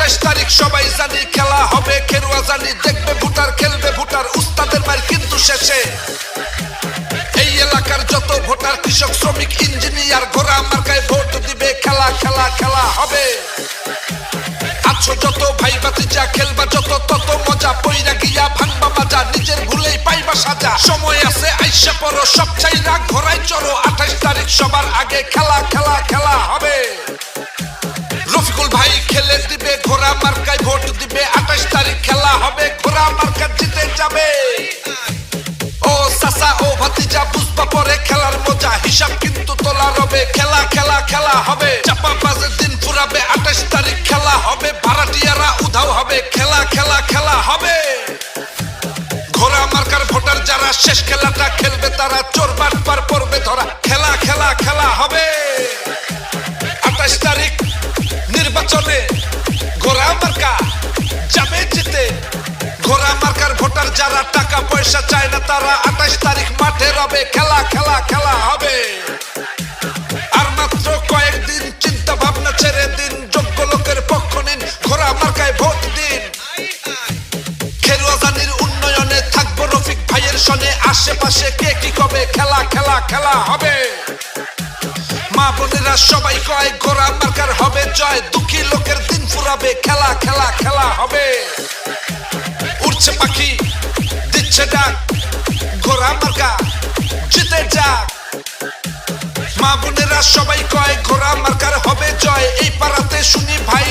আঠাশ তারিখ সবাই জানি খেলা হবে, খেরুয়া জানি দেখবে, ভুটার খেলবে, ভুটার উস্তাদের মার কিন্তু শেষে। এই এলাকার যত ভোটার, কৃষক, শ্রমিক, ইঞ্জিনিয়ার, ঘোড়া মার্কায় ভোট দিবে, খেলা খেলা খেলা হবে। আছো যত ভাই বাতিজা খেলবা, যত তত মজা, পইরা গিয়া ভাঙবা মাজা, নিজের ভুলেই পাইবা সাজা। সময় আছে, আইসা পড়ো, সব চাইরা ঘোড়াই চড়ো, আঠাশ তারিখ সবার আগে খেলা খেলা খেলা হবে। রফিকুল ভাই খেলে দিবে ঘোড়া মার্কায় ভোট দিবে, আঠাশ তারিখ খেলা হবে, ঘোড়া মার্কা জিতে যাবে। ও সাসা, ও ভাতিজা বুঝবা পরে খেলার মজা, হিসাব কিন্তু তোলা রবে, খেলা খেলা খেলা হবে। চাপা বাজে দিন ফুরাবে, আঠাশ তারিখ খেলা হবে, ভাড়াটিয়ারা উধাও হবে, খেলা খেলা খেলা হবে। ঘোড়া মার্কার ভোটার যারা, শেষ খেলাটা খেলবে তারা, চোর বাটপার পড়বে ধরা, খেলা খেলা খেলা হবে। আঠাশ তারিখ মার্কা। যাবে জিতে। ঘোড়া মার্কার ভোটার যারা টাকা পয়সা চায় না, তারা আঠাশ তারিখ মাঠে রবে। খেলা খেলা খেলা হবে। আর মাত্র কয়েকদিন চিন্তা ভাবনা ছেড়ে দিন, যোগ্য লোকের পক্ষ নিন, ঘোড়া মার্কায় ভোট দিন। খেরুয়াজানির উন্নয়নে থাকব রফিক ভাইয়ের সনে। আশেপাশে কে কি কবে খেলা খেলা খেলা হবে। মা বোনেরা সবাই কয়, ঘোড়া মার্কার হবে জয়। দুঃখী লোকের ফুরাবে খেলা খেলা খেলা হবে। উড়ছে পাখি, দিচ্ছে ডাক, ঘোড়া মার্কা, জিতে যাক। মা বোনেরা সবাই কয়, ঘোড়া মার্কার হবে জয়। এই পাড়াতে শুনি ভাই